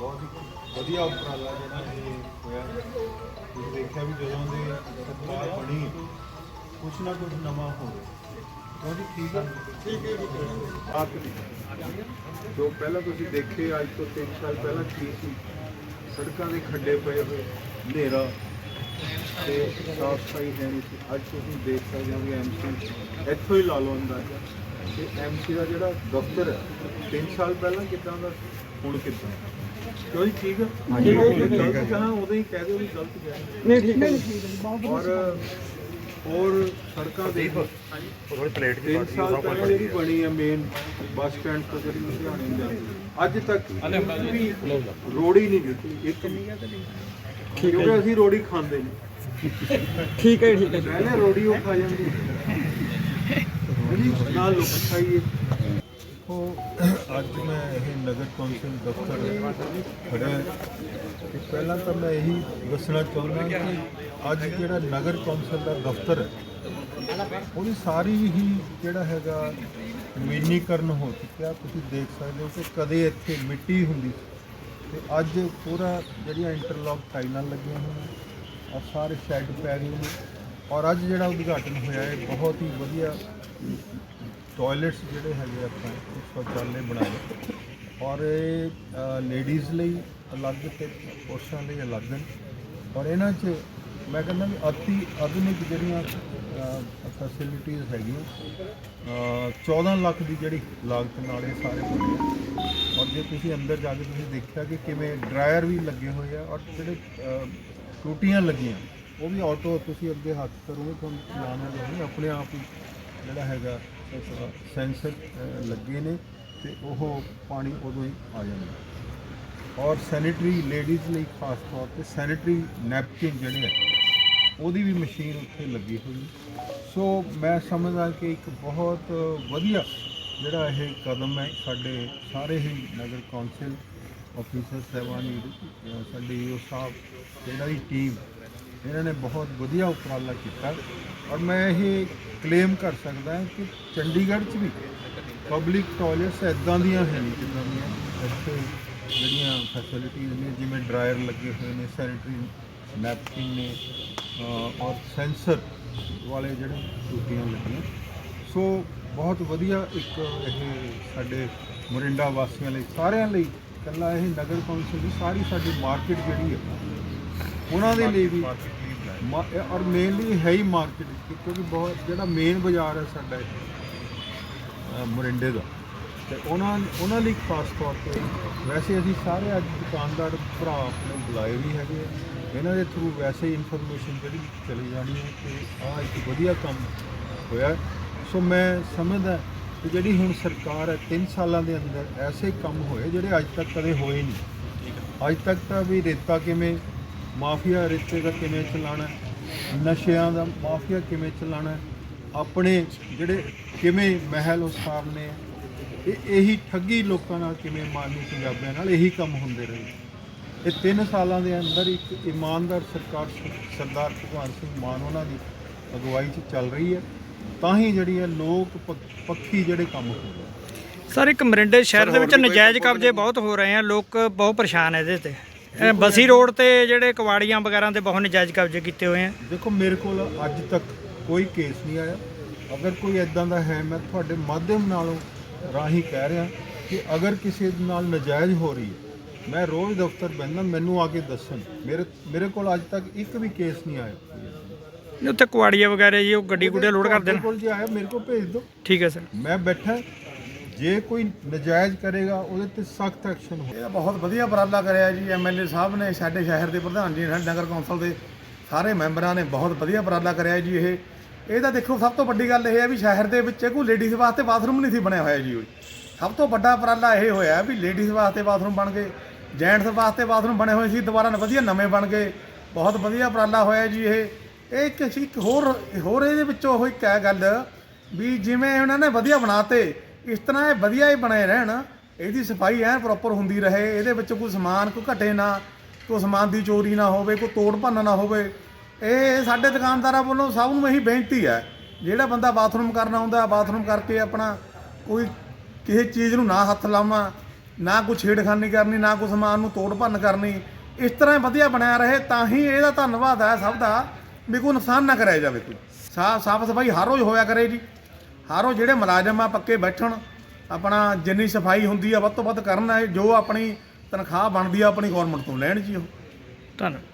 ਬਹੁਤ ਹੀ ਵਧੀਆ ਉਪਰਾਲਾ ਜਿਹੜਾ ਇਹ ਹੋਇਆ। ਤੁਸੀਂ ਦੇਖਿਆ ਵੀ ਜਦੋਂ ਦੇ ਸਰਕਾਰ ਬਣੀ ਕੁਛ ਨਾ ਕੁਛ ਨਵਾਂ ਹੋਵੇ। ਬਹੁਤ ਹੀ ਠੀਕ ਹੈ ਠੀਕ ਹੈ। ਆਖਰੀ ਜੋ ਪਹਿਲਾਂ ਤੁਸੀਂ ਦੇਖੇ ਅੱਜ ਤੋਂ 3 ਸਾਲ ਪਹਿਲਾਂ ਕੀ ਸੀ। ਸੜਕਾਂ ਦੇ ਖੱਡੇ ਪਏ ਹੋਏ ਹਨੇਰਾ। ਤੇ ਸਾਫ਼ ਸਫ਼ਾਈ ਹੈ ਨਹੀਂ ਸੀ। ਅੱਜ ਤੁਸੀਂ ਦੇਖ ਸਕਦੇ ਹੋ ਵੀ ਐਮਸੀ ਇੱਥੋਂ ਹੀ ਲਾ ਲਓ ਅੰਦਾਜ਼ਾ। ਤੇ ਐਮਸੀ ਦਾ ਜਿਹੜਾ ਦਫ਼ਤਰ ਹੈ 3 ਸਾਲ ਪਹਿਲਾਂ ਕਿਦਾਂ ਦਾ ਸੀ? ਹੁਣ ਕਿੱਦਾਂ ਕਿਉਂ ਜੀ? ਠੀਕ ਹੈ ਹਾਂਜੀ। ਠੀਕ ਹੈ ਕਹਾਂ ਉਦੋਂ ਹੀ ਕਹਿ ਦਿਓ ਵੀ ਗਲਤ ਗਿਆ ਨਹੀਂ ਠੀਕ ਹੈ ਔਰ ਹੋਰ ਸੜਕਾਂ ਦੇ ਥੋੜੀ ਪਲੇਟ ਦੀ ਤਿੰਨ ਸਾਲ ਪਹਿਲਾਂ ਜਿਹੜੀ ਬਣੀ ਹੈ ਮੇਨ ਬੱਸ ਸਟੈਂਡ ਤੋਂ ਜਿਹੜੀ ਲੁਧਿਆਣੇ ਨੂੰ ਜਾਂਦੀ ਹੈ, ਅੱਜ ਤੱਕ ਵੀ ਰੋੜੀ ਨਹੀਂ ਦਿੱਤੀ ਇੱਕ ਵੀ। ਕਿਉਂਕਿ ਅਸੀਂ ਰੋੜੀ ਖਾਂਦੇ ਨਹੀਂ। ਠੀਕ ਹੈ ਠੀਕ ਹੈ ਪਹਿਲੇ ਰੋੜੀ ਉਹ ਖਾ ਜਾਂਦੇ। ਜੀ ਨਾਲ ਲੋਕ ਖਾਈਏ। ਉਹ ਅੱਜ ਮੈਂ ਇਹ ਨਗਰ ਕੌਂਸਲ ਦਫ਼ਤਰ ਖੜਿਆ ਤੇ ਪਹਿਲਾਂ ਤਾਂ ਮੈਂ ਇਹੀ ਦੱਸਣਾ ਚਾਹੁੰਦਾ ਕਿ ਅੱਜ ਜਿਹੜਾ ਨਗਰ ਕੌਂਸਲ ਦਾ ਦਫ਼ਤਰ ਹੈ, ਉਹਦੀ ਸਾਰੀ ਹੀ ਜਿਹੜਾ ਹੈਗਾ ਨਵੀਨੀਕਰਨ ਹੋ ਚੁੱਕਿਆ। ਤੁਸੀਂ ਦੇਖ ਸਕਦੇ ਹੋ ਕਿ ਕਦੇ ਇੱਥੇ ਮਿੱਟੀ ਹੁੰਦੀ ਸੀ। ਤੇ ਅੱਜ ਪੂਰਾ ਜਿਹੜੀਆਂ ਇੰਟਰਲੌਕ ਟਾਈਲਾਂ ਲੱਗੀਆਂ ਹੋਈਆਂ ਔਰ ਸਾਰੇ ਸ਼ੈੱਡ ਪੈ ਗਏ ਨੇ। ਔਰ ਅੱਜ ਜਿਹੜਾ ਉਦਘਾਟਨ ਹੋਇਆ ਹੈ ਬਹੁਤ ਹੀ ਵਧੀਆ ਟਾਇਲਟਸ ਜਿਹੜੇ ਹੈਗੇ ਆਪਾਂ ਉਹ ਸ਼ੌਚਾਲੇ ਬਣਾਏ। ਔਰ ਇਹ ਲੇਡੀਜ਼ ਲਈ ਅਲੱਗ ਤੇ ਪੁਰਸ਼ਾਂ ਲਈ ਅਲੱਗ ਨੇ। ਔਰ ਇਹਨਾਂ 'ਚ ਮੈਂ ਕਹਿੰਦਾ ਵੀ ਅਤੀ ਆਧੁਨਿਕ ਜਿਹੜੀਆਂ ਫੈਸਿਲਿਟੀਆਂ ਹੈਗੀਆਂ ਅ, 14 ਲੱਖ ਦੀ ਜਿਹੜੀ ਲਾਗਤ ਨਾਲ ਇਹ ਸਾਰੇ ਬਣੇ ਔਰ ਜੇ ਤੁਸੀਂ ਅੰਦਰ ਜਾ ਕੇ ਤੁਸੀਂ ਦੇਖਿਆ ਕਿ ਕਿਵੇਂ ਡਰਾਇਰ ਵੀ ਲੱਗੇ ਹੋਏ ਆ ਔਰ ਜਿਹੜੇ ਟੂਟੀਆਂ ਲੱਗੀਆਂ ਉਹ ਵੀ ਆਟੋ ਤੁਸੀਂ ਅੱਗੇ ਹੱਥ ਕਰੋਗੇ ਤੁਹਾਨੂੰ ਚਲਾਉਣਾ ਨਹੀਂ ਆਪਣੇ ਆਪ ਹੀ ਜਿਹੜਾ ਹੈਗਾ ਸੈਂਸਰ ਲੱਗੇ ਨੇ ਤੇ ਉਹ ਪਾਣੀ ਉਦੋਂ ਹੀ ਆ ਜਾਂਦਾ। ਔਰ ਸੈਨੀਟਰੀ ਲੇਡੀਜ਼ ਲਈ ਖਾਸ ਤੌਰ ਤੇ ਸੈਨੀਟਰੀ ਨੈਪਕਿਨ ਜਿਹੜੇ ਆ, ਉਹਦੀ ਵੀ ਮਸ਼ੀਨ ਉੱਥੇ ਲੱਗੀ ਹੋਈ ਸੋ ਮੈਂ ਸਮਝਦਾ ਕਿ ਇੱਕ ਬਹੁਤ ਵਧੀਆ ਜਿਹੜਾ ਇਹ ਕਦਮ ਹੈ, ਸਾਡੇ ਸਾਰੇ ਹੀ ਨਗਰ ਕੌਂਸਲ ਆਫੀਸਰ ਸਹਿਬਾਨੀ ਅਹ ਸਾਡੇ ਈਓ ਸਾਹਿਬ ਤੇ ਇਹਨਾਂ ਦੀ ਟੀਮ ਇਹਨਾਂ ਨੇ ਬਹੁਤ ਵਧੀਆ ਉਪਰਾਲਾ ਕੀਤਾ ਔਰ ਮੈਂ ਇਹ ਕਲੇਮ ਕਰ ਸਕਦਾ ਹਾਂ ਕਿ ਚੰਡੀਗੜ੍ਹ 'ਚ ਵੀ ਪਬਲਿਕ ਟਾਇਲਟਸ ਇਦਾਂ ਦੀਆਂ ਹੈ ਨਹੀਂ ਜਿੱਦਾਂ ਦੀਆਂ ਇੱਥੇ ਜਿਹੜੀਆਂ ਫੈਸਿਲਿਟੀਜ਼ ਨੇ, ਜਿਵੇਂ ਡਰਾਇਰ ਲੱਗੇ ਹੋਏ ਨੇ ਸੈਨੀਟਰੀ ਨੈਪਕਿਨ ਨੇ ਔਰ ਸੈਂਸਰ ਵਾਲੇ ਜਿਹੜੇ ਟੂਟੀਆਂ ਲੱਗੀਆਂ। ਸੋ ਬਹੁਤ ਵਧੀਆ ਇੱਕ ਇਹ ਸਾਡੇ ਮੋਰਿੰਡਾ ਵਾਸੀਆਂ ਲਈ, ਸਾਰਿਆਂ ਲਈ ਇਕੱਲਾ ਇਹ ਨਗਰ ਕੌਂਸਲ ਦੀ ਸਾਰੀ ਸਾਡੀ ਮਾਰਕੀਟ ਜਿਹੜੀ ਹੈ ਉਹਨਾਂ ਦੇ ਲਈ ਵੀ ਮਾ- ਇਹ ਔਰ ਮੇਨਲੀ ਹੈ ਹੀ ਮਾਰਕੀਟ ਕਿਉਂਕਿ ਬਹੁਤ ਜਿਹੜਾ ਮੇਨ ਬਾਜ਼ਾਰ ਹੈ ਸਾਡਾ ਇਹ, ਅ, ਮੋਰਿੰਡੇ ਦਾ। ਤੇ ਉਹਨਾਂ ਉਹਨਾਂ ਲਈ ਖਾਸ ਤੌਰ ਤੇ ਵੈਸੇ ਅਸੀਂ ਸਾਰੇ ਅੱਜ ਦੁਕਾਨਦਾਰ ਭਰਾ ਆਪਣੇ ਬੁਲਾਏ ਵੀ ਹੈਗੇ ਆ। ਇਹਨਾਂ ਦੇ ਥਰੂ ਵੈਸੇ ਹੀ ਇਨਫੋਰਮੇਸ਼ਨ ਜਿਹੜੀ ਚਲੀ ਜਾਣੀ ਹੈ ਕਿ ਆਹ ਇੱਕ ਵਧੀਆ ਕੰਮ ਹੋਇਆ ਸੋ ਮੈਂ ਸਮਝਦਾ ਕਿ ਜਿਹੜੀ ਹੁਣ ਸਰਕਾਰ ਹੈ 3 ਸਾਲਾਂ ਦੇ ਅੰਦਰ ਐਸੇ ਕੰਮ ਹੋਏ ਜਿਹੜੇ ਅੱਜ ਤੱਕ ਕਦੇ ਹੋਏ ਨਹੀਂ। ਅੱਜ ਤੱਕ ਤਾਂ ਵੀ ਰੇਤਾ ਕਿਵੇਂ ਮਾਫੀਆ ਰੇਤੇ ਦਾ ਕਿਵੇਂ ਚਲਾਣਾ ਹੈ, ਨਸ਼ਿਆਂ ਦਾ ਮਾਫੀਆ ਕਿਵੇਂ ਚਲਾਣਾ ਹੈ, ਆਪਣੇ ਜਿਹੜੇ ਕਿਵੇਂ ਮਹਿਲ ਉਸਾਰਨੇ ਨੇ ਇਹ ਇਹੀ ਠੱਗੀ ਲੋਕਾਂ ਨਾਲ ਕਿਵੇਂ ਮਾਰਨੀ ਪੰਜਾਬੀਆਂ ਨਾਲ ਇਹੀ ਕੰਮ ਹੁੰਦੇ ਰਹੇ। ਇਹ 3 ਸਾਲਾਂ ਦੇ ਅੰਦਰ ਇੱਕ ਇਮਾਨਦਾਰ ਸਰਕਾਰ ਸਰਦਾਰ ਭਗਵੰਤ ਸਿੰਘ ਮਾਨ ਉਹਨਾਂ ਦੀ ਅਗਵਾਈ 'ਚ ਚੱਲ ਰਹੀ ਹੈ। ਤਾਂ ਹੀ ਜਿਹੜੀ ਹੈ ਲੋਕ ਪੱਖ- ਜਿਹੜੇ ਕੰਮ ਹੋ ਰਹੇ। ਸਰ ਇੱਕ ਮਰਿੰਡੇ ਸ਼ਹਿਰ ਦੇ ਵਿੱਚ ਨਜਾਇਜ਼ ਕਬਜ਼ੇ ਬਹੁਤ ਹੋ ਰਹੇ ਆ ਲੋਕ ਬਹੁਤ ਪਰੇਸ਼ਾਨ ਹੈ ਇਹਦੇ ਤੇ। ਇਹ ਬਸੀ ਰੋਡ ਤੇ ਜਿਹੜੇ ਕਵਾੜੀਆਂ ਵਗੈਰਾ ਤੇ ਬਹੁਤ ਨਜਾਇਜ਼ ਕਬਜ਼ੇ ਕੀਤੇ ਹੋਏ ਆ। ਦੇਖੋ ਮੇਰੇ ਕੋਲ ਅੱਜ ਤੱਕ ਕੋਈ ਕੇਸ ਨਹੀਂ ਆਇਆ। ਅਗਰ ਕੋਈ ਐਦਾਂ ਦਾ ਹੈ ਮੈਂ ਤੁਹਾਡੇ ਮਾਧਿਅਮ ਨਾਲੋਂ ਰਾਹੀਂ ਕਹਿ ਰਿਹਾ ਕਿ ਅਗਰ ਕਿਸੇ ਨਾਲ ਨਜਾਇਜ਼ ਹੋ ਰਹੀ ਹੈ ਮੈਂ ਰੋਜ਼ ਦਫ਼ਤਰ ਬੈਠਦਾ ਮੈਨੂੰ ਆ ਕੇ ਦੱਸਣ। ਮੇਰੇ ਮੇਰੇ ਕੋਲ ਅੱਜ ਤੱਕ ਇੱਕ ਵੀ ਕੇਸ ਨਹੀਂ ਆਇਆ। ਉੱਥੇ ਕਵਾੜੀਆਂ ਵਗੈਰਾ ਜੀ ਉਹ ਗੱਡੀ ਗੁੱਡੀਆਂ ਲੋਡ ਕਰ ਦੇਣ ਕੋਲ ਜੇ ਆਇਆ ਮੇਰੇ ਕੋਲ ਭੇਜ ਦਿਓ। ਠੀਕ ਹੈ ਸਰ। ਮੈਂ ਬੈਠਾ ਜੇ ਕੋਈ ਨਜਾਇਜ਼ ਕਰੇਗਾ, ਉਹਦੇ ਤੇ ਸਖਤ ਐਕਸ਼ਨ ਹੋ ਇਹ ਬਹੁਤ ਵਧੀਆ ਉਪਰਾਲਾ ਕਰਿਆ ਜੀ ਐਮਐਲਏ ਸਾਹਿਬ ਨੇ, ਸਾਡੇ ਸ਼ਹਿਰ ਦੇ ਪ੍ਰਧਾਨ ਜੀ ਨੇ ਸਾਡੇ ਨਗਰ ਕੌਂਸਲ ਦੇ ਸਾਰੇ ਮੈਂਬਰਾਂ ਨੇ ਬਹੁਤ ਵਧੀਆ ਉਪਰਾਲਾ ਕਰਿਆ ਜੀ ਇਹ। ਇਹ ਤਾਂ ਦੇਖੋ, ਸਭ ਤੋਂ ਵੱਡੀ ਗੱਲ ਇਹ ਹੈ ਵੀ ਸ਼ਹਿਰ ਦੇ ਵਿੱਚ ਕੋਈ ਲੇਡੀਜ਼ ਵਾਸਤੇ ਬਾਥਰੂਮ ਨਹੀਂ ਸੀ ਬਣਿਆ ਹੋਇਆ ਜੀ ਉਹ। ਸਭ ਤੋਂ ਵੱਡਾ ਉਪਰਾਲਾ ਇਹ ਹੋਇਆ ਵੀ ਲੇਡੀਜ਼ ਵਾਸਤੇ ਬਾਥਰੂਮ ਬਣ ਗਏ ਜੈਂਟਸ ਵਾਸਤੇ ਬਾਥਰੂਮ ਬਣੇ ਹੋਏ ਸੀ, ਦੁਬਾਰਾ ਵਧੀਆ ਨਵੇਂ ਬਣ ਗਏ। ਬਹੁਤ ਵਧੀਆ ਉਪਰਾਲਾ ਹੋਇਆ ਜੀ ਇਹ। ਇਹ ਇੱਕ ਇੱਕ ਹੋਰ ਹੋਰ ਇਹਦੇ ਵਿੱਚੋਂ ਉਹ ਇੱਕ ਹੈ ਗੱਲ ਵੀ ਜਿਵੇਂ ਉਹਨਾਂ ਨੇ ਵਧੀਆ ਬਣਾਤੇ ਇਸ ਤਰ੍ਹਾਂ ਇਹ ਵਧੀਆ ਹੀ ਬਣੇ ਰਹਿਣ। ਇਹਦੀ ਸਫ਼ਾਈ ਐਨ ਪ੍ਰੋਪਰ ਹੁੰਦੀ ਰਹੇ, ਇਹਦੇ ਵਿੱਚ ਕੋਈ ਸਮਾਨ ਕੋਈ ਘਟੇ ਨਾ, ਕੋਈ ਸਮਾਨ ਦੀ ਚੋਰੀ ਨਾ ਹੋਵੇ, ਕੋਈ ਤੋੜ ਭੰਨ ਨਾ ਹੋਵੇ। ਇਹ ਸਾਡੇ ਦੁਕਾਨਦਾਰਾਂ ਵੱਲੋਂ ਸਭ ਨੂੰ ਇਹੀ ਬੇਨਤੀ ਹੈ, ਜਿਹੜਾ ਬੰਦਾ ਬਾਥਰੂਮ ਕਰਨ ਆਉਂਦਾ ਬਾਥਰੂਮ ਕਰਕੇ ਆਪਣਾ ਕੋਈ ਕਿਸੇ ਚੀਜ਼ ਨੂੰ ਨਾ ਹੱਥ ਲਾਵਾਂ, ਨਾ ਕੋਈ ਛੇੜਖਾਨੀ ਕਰਨੀ, ਨਾ ਕੋਈ ਸਮਾਨ ਨੂੰ ਤੋੜ ਭੰਨ ਕਰਨੀ, ਇਸ ਤਰ੍ਹਾਂ ਵਧੀਆ ਬਣਿਆ ਰਹੇ, ਤਾਂ ਹੀ ਇਹਦਾ ਧੰਨਵਾਦ ਹੈ ਸਭ ਦਾ, ਵੀ ਕੋਈ ਨੁਕਸਾਨ ਨਾ ਕਰਿਆ ਜਾਵੇ ਕੋਈ। ਸਾਫ਼ ਸਾਫ਼ ਸਫ਼ਾਈ ਹਰ ਰੋਜ਼ ਹੋਇਆ ਕਰੇ ਜੀ। ਹਰ ਰੋਜ਼ ਜਿਹੜੇ ਮੁਲਾਜ਼ਮ ਆ, ਪੱਕੇ ਬੈਠਣ, ਆਪਣਾ ਜਿੰਨੀ ਸਫ਼ਾਈ ਹੁੰਦੀ ਆ, ਵੱਧ ਤੋਂ ਵੱਧ ਕਰਨ ਜੋ ਆਪਣੀ ਤਨਖਾਹ ਬਣਦੀ ਆ, ਆਪਣੀ ਗਵਰਨਮੈਂਟ ਤੋਂ ਲੈਣ ਜੀ ਉਹ। ਧੰਨਵਾਦ